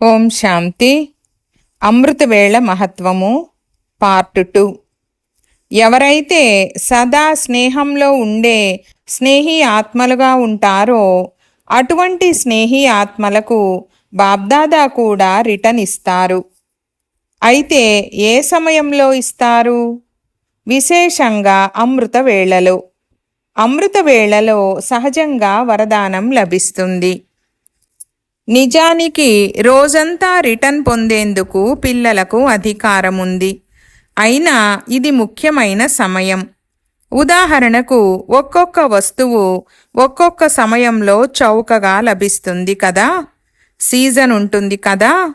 ఓం శాంతి. అమృతవేళ మహత్వము part two. ఎవరైతే సదా స్నేహంలో ఉండే స్నేహి ఆత్మలుగా ఉంటారో అటువంటి స్నేహి ఆత్మలకు బాబ్దాదా కూడా రిటర్న్ ఇస్తారు. అయితే ఏ సమయంలో ఇస్తారు? విశేషంగా అమృత వేళలో అమృత వేళలో సహజంగా వరదానం లభిస్తుంది. నిజానికి రోజంతా రిటర్న్ పొందేందుకు పిల్లలకు అధికారం ఉంది అయినా ఇది ముఖ్యమైన సమయం. ఉదాహరణకు ఒక్కొక్క వస్తువు ఒక్కొక్క సమయంలో చౌకగా లభిస్తుంది కదా? సీజన్ ఉంటుంది కదా?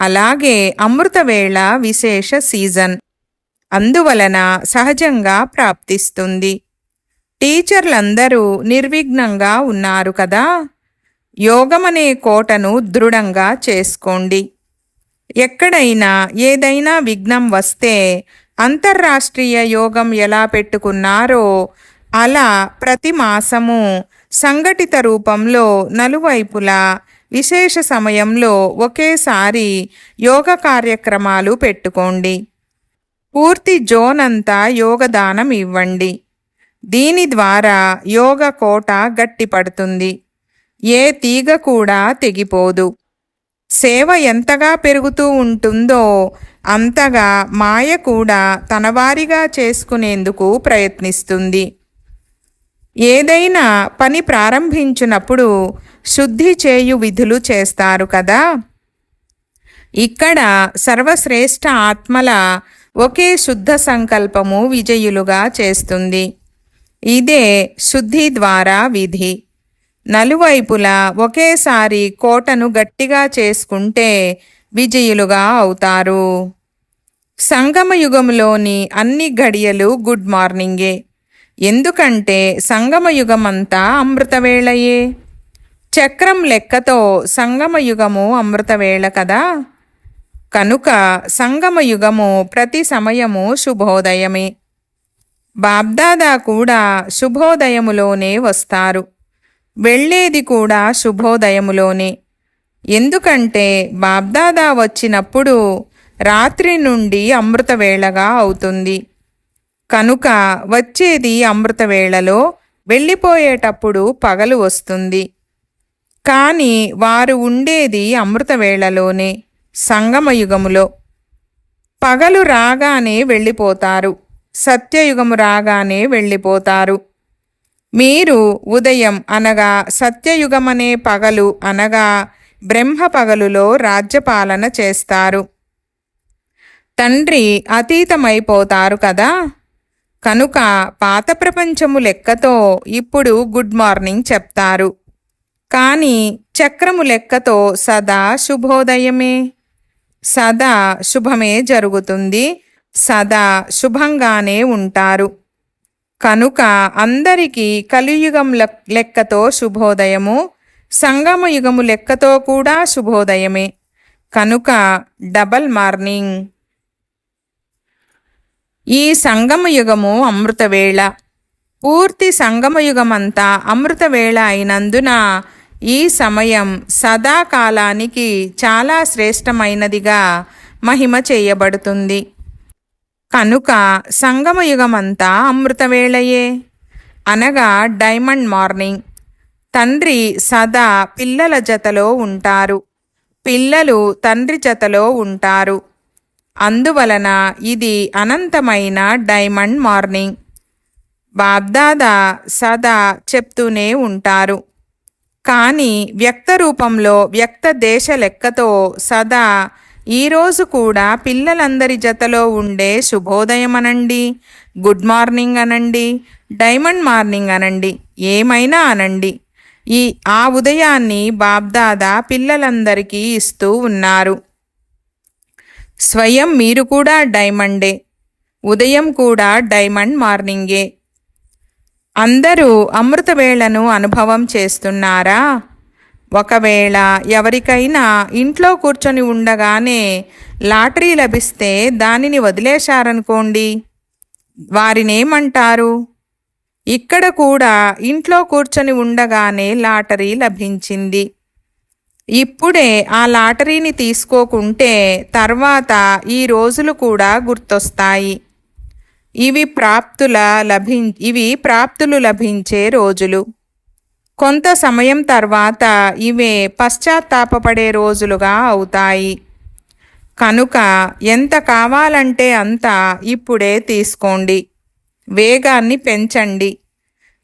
అలాగే అమృతవేళ విశేష సీజన్. అందువలన సహజంగా ప్రాప్తిస్తుంది. టీచర్లందరూ నిర్విఘ్నంగా ఉన్నారు కదా? యోగమనే కోటను దృఢంగా చేసుకోండి. ఎక్కడైనా ఏదైనా విఘ్నం వస్తే అంతర్రాష్ట్రీయ యోగం ఎలా పెట్టుకున్నారో అలా ప్రతి మాసము సంఘటిత రూపంలో నలువైపులా విశేష సమయంలో ఒకేసారి యోగ కార్యక్రమాలు పెట్టుకోండి. పూర్తి జోన్ అంతా యోగదానం ఇవ్వండి. దీని ద్వారా యోగ కోట గట్టిపడుతుంది. ఏ తీగ కూడా తెగిపోదు. సేవ ఎంతగా పెరుగుతూ ఉంటుందో అంతగా మాయ కూడా తనవారిగా చేసుకునేందుకు ప్రయత్నిస్తుంది. ఏదైనా పని ప్రారంభించినప్పుడు శుద్ధి చేయు విధులు చేస్తారు కదా? ఇక్కడ సర్వశ్రేష్ఠ ఆత్మల ఒకే శుద్ధ సంకల్పము విజయులుగా చేస్తుంది. ఇదే శుద్ధి ద్వారా విధి. నలువైపులా ఒకేసారి కోటను గట్టిగా చేసుకుంటే విజయులుగా అవుతారు. సంగమయుగంలోని అన్ని గడియలు గుడ్ మార్నింగే. ఎందుకంటే సంగమ యుగమంతా అమృతవేళయే. చక్రం లెక్కతో సంగమ యుగము అమృతవేళ కదా. కనుక సంగమ యుగము ప్రతి సమయము శుభోదయమే. బాబ్దాదా కూడా శుభోదయములోనే వస్తారు. వెళ్ళేది కూడా శుభోదయములోనే. ఎందుకంటే బాబ్దాదా వచ్చినప్పుడు రాత్రి నుండి అమృతవేళగా అవుతుంది. కనుక వచ్చేది అమృతవేళలో వెళ్ళిపోయేటప్పుడు పగలు వస్తుంది. కానీ వారు ఉండేది అమృతవేళలోనే సంగమయుగములో. పగలు రాగానే వెళ్ళిపోతారు. సత్యయుగము రాగానే వెళ్ళిపోతారు. మీరు ఉదయం అనగా సత్యయుగమనే పగలు అనగా బ్రహ్మ పగలులో రాజ్యపాలన చేస్తారు. తండ్రి అతీతమైపోతారు కదా? కనుక పాత ప్రపంచము లెక్కతో ఇప్పుడు గుడ్ మార్నింగ్ చెప్తారు. కానీ చక్రము లెక్కతో సదా శుభోదయమే. సదా శుభమే జరుగుతుంది. సదా శుభంగానే ఉంటారు. కనుక అందరికీ కలియుగం లెక్కతో శుభోదయము సంగమయుగము లెక్కతో కూడా శుభోదయమే. కనుక డబల్ మార్నింగ్. ఈ సంగమయుగము అమృతవేళ. పూర్తి సంగమయుగమంతా అమృతవేళ అయినందున ఈ సమయం సదాకాలానికి చాలా శ్రేష్టమైనదిగా మహిమ చేయబడుతుంది. కనుక సంగమయుగమంతా అమృతవేళయే. అనగా డైమండ్ మార్నింగ్. తండ్రి సదా పిల్లల జతలో ఉంటారు. పిల్లలు తండ్రి జతలో ఉంటారు. అందువలన ఇది అనంతమైన డైమండ్ మార్నింగ్. బాబ్దాదా సదా చెప్తూనే ఉంటారు. కానీ వ్యక్త రూపంలో వ్యక్త దేశ లెక్కతో సదా ఈరోజు కూడా పిల్లలందరి జతలో ఉండే శుభోదయం అనండి గుడ్ మార్నింగ్ అనండి. డైమండ్ మార్నింగ్ అనండి. ఏమైనా అనండి. ఈ ఆ ఉదయాన్ని బాబ్దాదా పిల్లలందరికీ ఇస్తూ ఉన్నారు. స్వయం మీరు కూడా డైమండే. ఉదయం కూడా డైమండ్ మార్నింగే. అందరూ అమృతవేళను అనుభవం చేస్తున్నారా? ఒకవేళ ఎవరికైనా ఇంట్లో కూర్చొని ఉండగానే లాటరీ లభిస్తే దానిని వదిలేశారనుకోండి. వారినేమంటారు? ఇక్కడ కూడా ఇంట్లో కూర్చొని ఉండగానే లాటరీ లభించింది. ఇప్పుడే ఆ లాటరీని తీసుకోకుంటే తర్వాత ఈ రోజులు కూడా గుర్తొస్తాయి. ఇవి ప్రాప్తుల లభిం ఇవి ప్రాప్తులు లభించే రోజులు. కొంత సమయం తర్వాత ఇవే పశ్చాత్తాపపడే రోజులుగా అవుతాయి. కనుక ఎంత కావాలంటే అంత ఇప్పుడే తీసుకోండి. వేగాన్ని పెంచండి.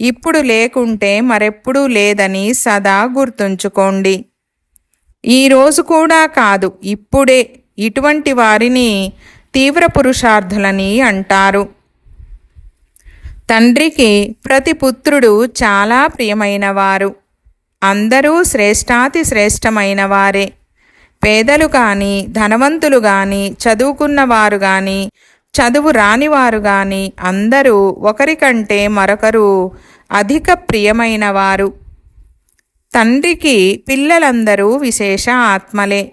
ఇప్పుడు లేకుంటే మరెప్పుడూ లేదని సదా గుర్తుంచుకోండి. ఈరోజు కూడా కాదు ఇప్పుడే. ఇటువంటి వారిని తీవ్ర పురుషార్థులని అంటారు. తండ్రికి ప్రతి పుత్రుడు చాలా ప్రియమైనవారు. అందరూ శ్రేష్టాతి శ్రేష్టమైన వారే పేదలు కానీ ధనవంతులు కానీ చదువుకున్నవారు కానీ చదువు రానివారు కానీ అందరూ ఒకరికంటే మరొకరు అధిక ప్రియమైనవారు. తండ్రికి పిల్లలందరూ విశేష ఆత్మలే.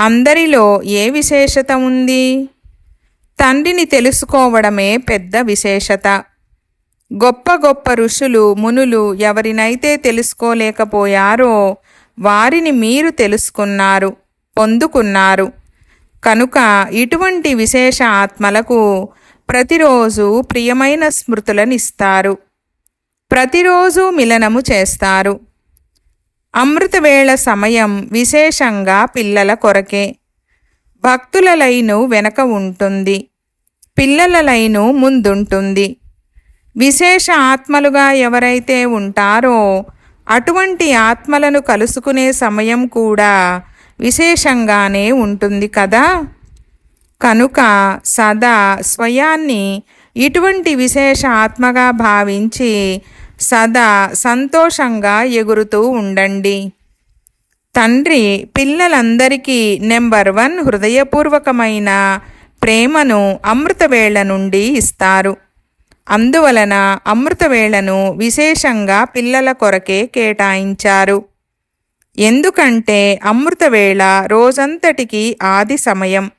అందరిలో ఏ విశేషత ఉంది? తండ్రిని తెలుసుకోవడమే పెద్ద విశేషత. గొప్ప గొప్ప ఋషులు మునులు ఎవరినైతే తెలుసుకోలేకపోయారో వారిని మీరు తెలుసుకున్నారు పొందుకున్నారు. కనుక ఇటువంటి విశేష ఆత్మలకు ప్రతిరోజు ప్రియమైన స్మృతులనిస్తారు. ప్రతిరోజు మిలనము చేస్తారు. అమృతవేళ సమయం విశేషంగా పిల్లల కొరకే. భక్తుల లైను వెనక ఉంటుంది. పిల్లల లైను ముందుంటుంది. విశేష ఆత్మలుగా ఎవరైతే ఉంటారో అటువంటి ఆత్మలను కలుసుకునే సమయం కూడా విశేషంగానే ఉంటుంది కదా? కనుక సదా స్వయాన్ని ఇటువంటి విశేష ఆత్మగా భావించి సదా సంతోషంగా ఎగురుతూ ఉండండి. తండ్రి పిల్లలందరికీ నెంబర్ వన్ హృదయపూర్వకమైన ప్రేమను అమృతవేళ నుండి ఇస్తారు. అందువలన అమృతవేళను విశేషంగా పిల్లల కొరకే కేటాయించారు. ఎందుకంటే అమృతవేళ రోజంతటికి ఆది సమయం.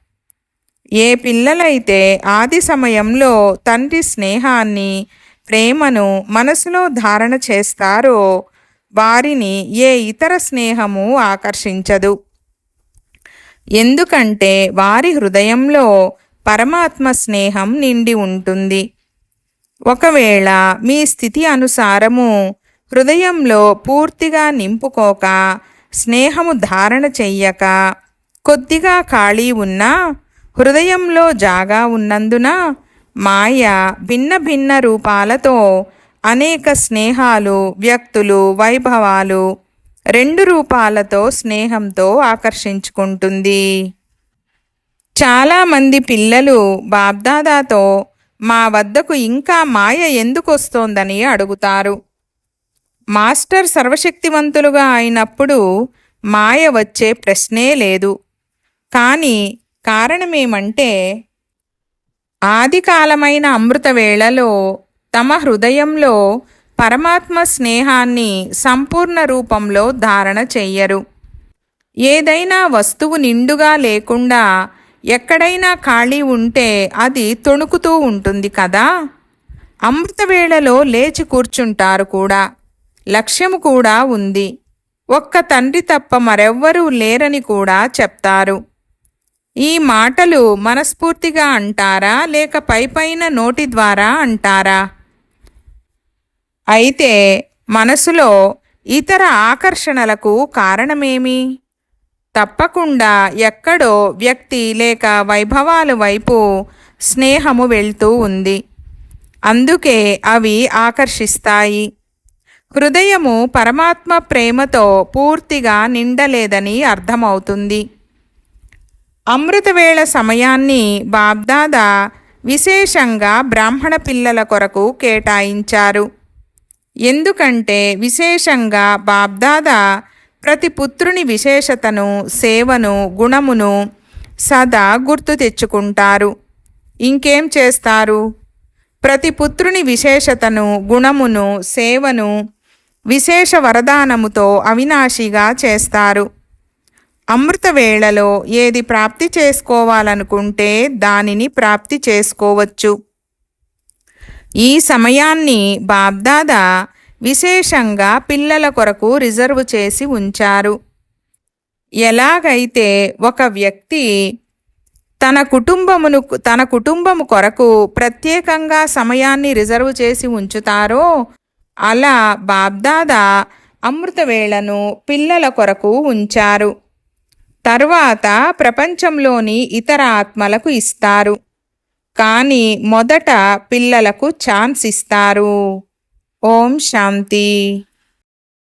ఏ పిల్లలైతే ఆది సమయంలో తండ్రి స్నేహాన్ని ప్రేమను మనసులో ధారణ చేస్తారో వారిని ఏ ఇతర స్నేహము ఆకర్షించదు. ఎందుకంటే వారి హృదయంలో పరమాత్మ స్నేహం నిండి ఉంటుంది. ఒకవేళ మీ స్థితి అనుసారము హృదయంలో పూర్తిగా నింపుకోక స్నేహము ధారణ చెయ్యక కొద్దిగా ఖాళీ ఉన్నా హృదయంలో జాగా ఉన్నందున మాయ భిన్న భిన్న రూపాలతో అనేక స్నేహాలు వ్యక్తులు వైభవాలు రెండు రూపాలతో స్నేహంతో ఆకర్షించుకుంటుంది. చాలామంది పిల్లలు బాబ్దాదాతో మా వద్దకు ఇంకా మాయ ఎందుకు వస్తోందని అడుగుతారు. మాస్టర్ సర్వశక్తివంతులుగా అయినప్పుడు మాయ వచ్చే ప్రశ్నే లేదు. కానీ కారణమేమంటే ఆదికాలమైన అమృతవేళలో తమ హృదయంలో పరమాత్మ స్నేహాన్ని సంపూర్ణ రూపంలో ధారణ చెయ్యరు. ఏదైనా వస్తువు నిండుగా లేకుండా ఎక్కడైనా ఖాళీ ఉంటే అది తొణుకుతూ ఉంటుంది కదా? అమృతవేళలో లేచి కూర్చుంటారు కూడా. లక్ష్యము కూడా ఉంది. ఒక్క తండ్రి తప్ప మరెవ్వరూ లేరని కూడా చెప్తారు. ఈ మాటలు మనస్ఫూర్తిగా అంటారా? లేక పైపైన నోటి ద్వారా అంటారా? అయితే మనసులో ఇతర ఆకర్షణలకు కారణమేమి? తప్పకుండా ఎక్కడో వ్యక్తి లేక వైభవాల వైపు స్నేహము వెళ్తూ ఉంది. అందుకే అవి ఆకర్షిస్తాయి. హృదయము పరమాత్మ ప్రేమతో పూర్తిగా నిండలేదని అర్థమవుతుంది. అమృతవేళ సమయాన్ని బాబ్దాదా విశేషంగా బ్రాహ్మణ పిల్లల కొరకు కేటాయించారు. ఎందుకంటే విశేషంగా బాబ్దాదా ప్రతి పుత్రుని విశేషతను సేవను గుణమును సదా గుర్తు తెచ్చుకుంటారు. ఇంకేం చేస్తారు? ప్రతి పుత్రుని విశేషతను గుణమును సేవను విశేష వరదానముతో అవినాశిగా చేస్తారు. అమృత వేళలో ఏది ప్రాప్తి చేసుకోవాలనుకుంటే దానిని ప్రాప్తి చేసుకోవచ్చు. ఈ సమయాన్ని బాబ్దాదా విశేషంగా పిల్లల కొరకు రిజర్వ్ చేసి ఉంచారు. ఎలాగైతే ఒక వ్యక్తి తన కుటుంబమును తన కుటుంబము కొరకు ప్రత్యేకంగా సమయాన్ని రిజర్వ్ చేసి ఉంచుతారో అలా బాబ్దాదా అమృతవేళను పిల్లల కొరకు ఉంచారు. తర్వాత ప్రపంచంలోని ఇతర ఆత్మలకు ఇస్తారు. కానీ మొదట పిల్లలకు ఛాన్స్ ఇస్తారు. ఓం శాంతి